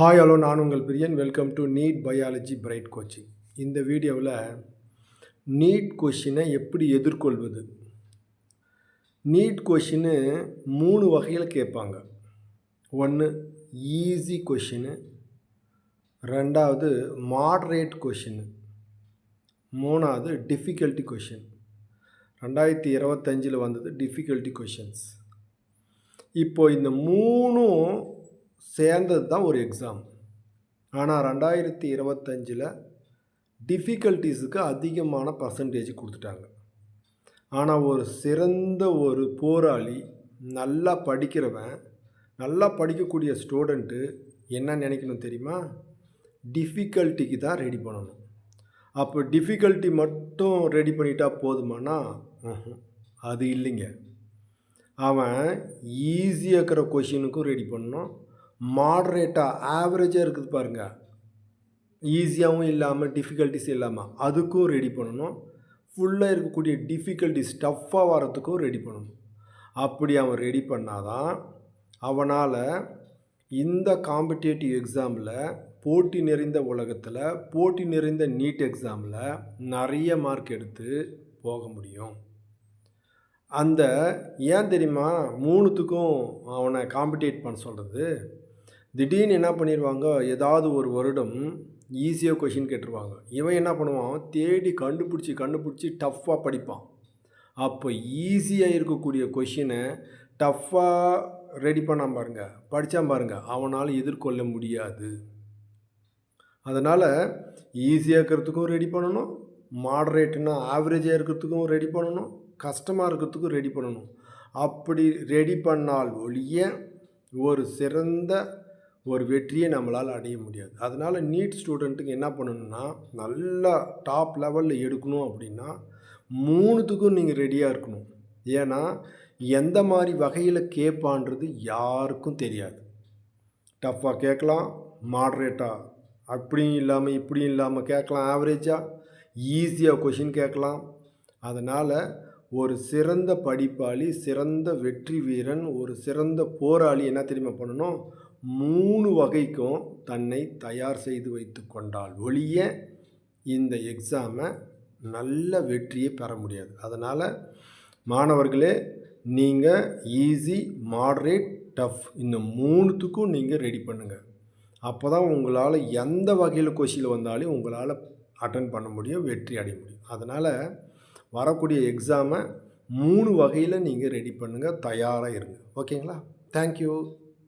Hi hello நான் உங்கள் Priyan. Welcome to NEET biology bright coaching இந்த வீடியோவில் நீட் கொஷினை எப்படி எதிர்கொள்வது? நீட் கொஷின்னு மூணு வகையில் கேட்பாங்க. ஒன்று ஈஸி கொஷின்னு ரெண்டாவது மாட்ரேட் கொஷின்னு மூணாவது டிஃபிகல்ட்டி கொஷின் ரெண்டாயிரத்தி இருபத்தஞ்சில் வந்தது டிஃபிகல்ட்டி கொஷின்ஸ் இப்போ இந்த மூணும் சேர்ந்தது தான் ஒரு எக்ஸாம் ஆனால் ரெண்டாயிரத்தி இருபத்தஞ்சில் டிஃபிகல்ட்டிஸுக்கு அதிகமான பர்சன்டேஜ் கொடுத்துட்டாங்க. ஆனால் ஒரு சிறந்த ஒரு போராளி நல்லா படிக்கிறவன் நல்லா படிக்கக்கூடிய ஸ்டூடெண்ட்டு என்ன நினைக்கணும் தெரியுமா? டிஃபிகல்ட்டிக்கு தான் ரெடி பண்ணணும். அப்போ டிஃபிகல்ட்டி மட்டும் ரெடி பண்ணிட்டா போதுமானா? அது இல்லைங்க. அவன் ஈஸியாக இருக்கிற கொஷினுக்கும் ரெடி பண்ணணும். மாடரேட்டாக ஆவரேஜாக இருக்குது பாருங்கள் ஈஸியாகவும் இல்லாமல் டிஃபிகல்ட்டிஸ் இல்லாமல் அதுக்கும் ரெடி பண்ணணும். ஃபுல்லாக இருக்கக்கூடிய டிஃபிகல்ட்டிஸ் டஃப்பாக வரத்துக்கும் ரெடி பண்ணணும். அப்படி அவன் ரெடி பண்ணாதான் அவனால் இந்த காம்படேட்டிவ் எக்ஸாமில் போட்டி நிறைந்த உலகத்தில் போட்டி நிறைந்த நீட் எக்ஸாமில் நிறைய மார்க் எடுத்து போக முடியும். அந்த ஏன் தெரியுமா? மூணுத்துக்கும் அவனை காம்படேட் பண்ண சொல்கிறது திடீர்னு என்ன பண்ணிடுவாங்க ஏதாவது ஒரு வருடம் ஈஸியாக கொஷின் கேட்டுருவாங்க. இவன் என்ன பண்ணுவான்? தேடி கண்டுபிடிச்சி கண்டுபிடிச்சி டஃப்பாக படிப்பான். அப்போ ஈஸியாக இருக்கக்கூடிய கொஷினை டஃப்பாக ரெடி பண்ணாம பாருங்க. படித்தான் பாருங்க. அவனால் எதிர்கொள்ள முடியாது. அதனால் ஈஸியாக இருக்கிறதுக்கும் ரெடி பண்ணணும். மாடரேட்னா ஆவரேஜாக இருக்கிறதுக்கும் ரெடி பண்ணணும். கஷ்டமாக இருக்கிறதுக்கும் ரெடி பண்ணணும். அப்படி ரெடி பண்ணால் ஒழிய ஒரு சிறந்த ஒரு வெற்றியை நம்மளால் அடைய முடியாது. அதனால் நீட் ஸ்டூடெண்ட்டுக்கு என்ன பண்ணணும்னா நல்லா டாப் லெவலில் எடுக்கணும் அப்படின்னா மூணுத்துக்கும் நீங்கள் ரெடியாக இருக்கணும். ஏன்னா எந்த மாதிரி வகையில் கேட்பான்றது யாருக்கும் தெரியாது. டஃப்பாக கேட்கலாம் மாட்ரேட்டாக அப்படியும் இல்லாமல் இப்படியும் இல்லாமல் கேட்கலாம் ஆவரேஜாக ஈஸியாக கொஷின் கேட்கலாம். அதனால் ஒரு சிறந்த படிப்பாளி சிறந்த வெற்றி வீரன் ஒரு சிறந்த போராளி என்ன தெரியுமா பண்ணணும்? மூணு வகைக்கும் தன்னை தயார் செய்து வைத்து கொண்டால் ஒழிய இந்த எக்ஸாமை நல்ல வெற்றியை பெற முடியாது. அதனால் மாணவர்களே நீங்கள் ஈஸி மாட்ரேட் டஃப் இந்த மூணுத்துக்கும் நீங்கள் ரெடி பண்ணுங்கள் அப்போ தான் உங்களால் எந்த வகையில் கொஷியில் வந்தாலும் உங்களால் அட்டன் பண்ண முடியும் வெற்றி அடைய முடியும். அதனால் வரக்கூடிய எக்ஸாமை மூணு வகையில் நீங்கள் ரெடி பண்ணுங்கள் தயாராக இருங்க. ஓகேங்களா? தேங்க்யூ